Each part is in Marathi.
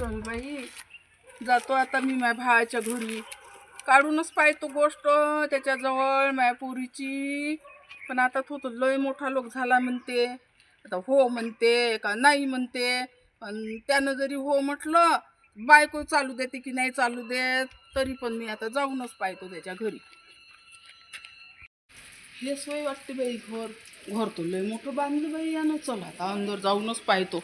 चल बाई. जातो आता मी माझ्या भावाच्या घरी. काढूनच पाहतो गोष्ट त्याच्याजवळ माझ्या पोरीची. पण आता तो तर लय मोठा लोक झाला म्हणते. आता हो म्हणते का नाही म्हणते. पण त्यानं जरी हो म्हटलं बायको चालू देते की नाही चालू देत तरी पण मी आता जाऊनच पाहतो त्याच्या घरी. हे सोय वाटते बाई घर. घर तो लय मोठं बांधलं बाई यानं. चल आता अंदर जाऊनच पाहतो.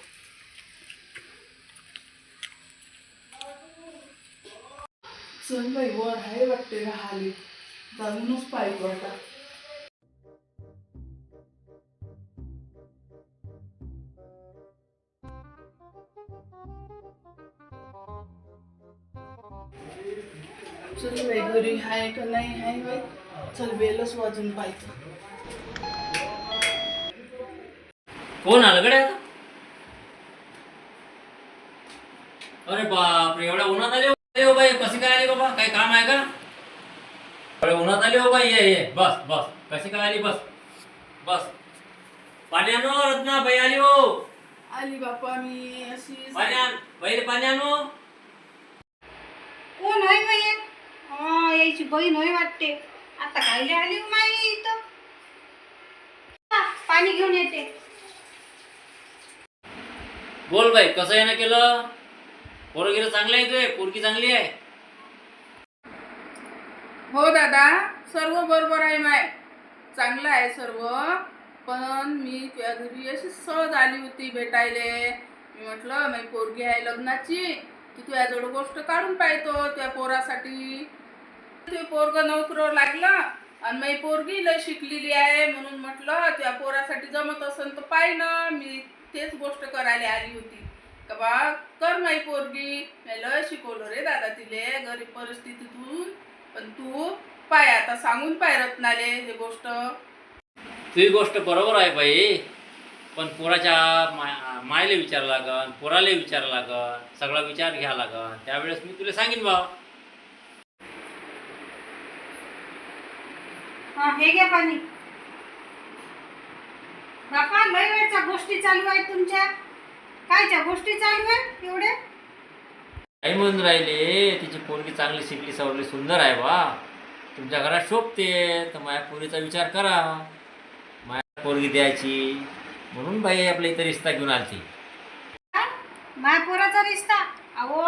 चल बाई वर आहे वाटते राहिले जाऊनच पाहतो आता. चल बाई घरी आहे का नाही आहे बाई? चल बेलच वाजून पाहिजे कोण आलं गड्या आता? अरे बापरे एवढ्या उन्हात आले बाई कशी काय आली बाबा काही काम आहे का? अरे उन्हात आली हो बाई ये ये बस बस कशी काय आली बस बस. पाणी आणू रत्ना बाई आली हो. आली बापा मी अशी पाणी आण बाई पाणी आणू कोण होय बाई? हा यायची बहीण होय वाटते. आता कायले आली हो माई इथं? हा, पाणी घेऊन येते. बोल बाई कसं आहे ना केलं? पोरं गेलं चांगलं आहे तुझे पोरगी चांगली आहे. हो दादा सर्व बरोबर आहे माय. चांगलं आहे सर्व. पण मी तुझ्या घरी अशी सहज आली होती भेटायले. मी म्हटलं माझी पोरगी आहे लग्नाची की तुझ्याजवळ गोष्ट काढून पाहतो त्या पोरासाठी. ते पोरग नोकरीवर लागलं आणि माझी पोरगी लय शिकलेली आहे. म्हणून म्हटलं त्या पोरासाठी जमत असेल तर पाय ना. मी तेच गोष्ट करायला आली होती. का बा कर माई पोरगी. मी लय शिकवलं रे दादा तिले गरीब परिस्थितीतून. पण तू पाय आता सांगून पाय रत्नाले हे गोष्ट. तुझी गोष्ट बरोबर आहे बाई. पण पोराच्या माय मायले विचार लागन पोराले विचार लागन सगळा विचार घ्या लागन. त्यावेळेस मी तुला सांगेन बा हा हे घ्या पाणी. बापा लय वेळच्या गोष्टी चालू आहेत तुमच्या. कायच्या गोष्टी चालू आहेत एवढे म्हणून राहिले तिची पोरगी चांगली शिकली सवरली सुंदर आहे बा. तुमच्या घरात शोभते तर माझ्या पोरीचा विचार करा. माझ्या पोरगी द्यायची. म्हणून बाई आपल्या इथं रिश्ता घेऊन आलती. माय पोराचा रिश्ता? अहो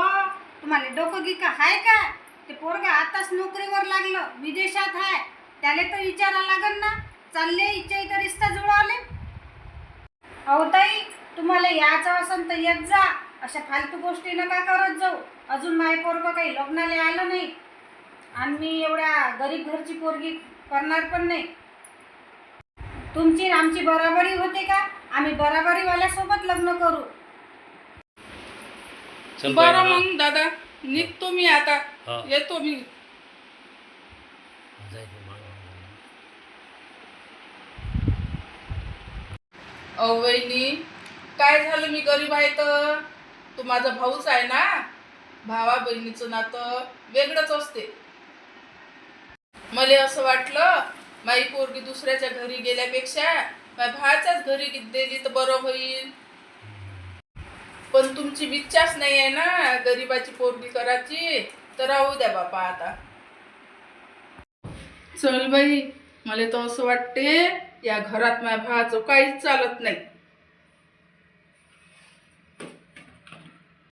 तुम्हाला डोकं गी का हाय का? ते पोरगा आताच नोकरीवर लागलं विदेशात आहे त्याला तर विचारा लागन ना. चालले इच्छा इथं रिश्ता जुळवले. अहो ताई तुम्हाला यायचं असेल तर येत जा. अशा फालतू गोष्टी नका करत जाऊ. अजून माय पोरगं काही लग्नाला आलं नाही. आणि मी एवढ्या गरीब घरची पोरगी करणार पण नाही. तुमची आणि आमची बराबरी होते का? आम्ही बराबरीवाल्यासोबत लग्न करू. बरं. मग दादा. निघतो मी आता. येतो मी. अहो वहिनी काय झालं? मी गरीब आहे तर? तू माझा भाऊच आहे ना. भावा बहिणीचं नातं वेगळंच असते. मला असं वाटलं माई पोरगी दुसऱ्याच्या घरी गेल्यापेक्षा माझ्या भावाच्याच घरी दिली तर बरं होईल. पण तुमची इच्छाच नाही आहे ना गरीबाची पोरगी करायची. तर राहू द्या बापा आता. चल बाई मला तर असं वाटते या घरात माझ्या भावाचं काहीच चालत नाही.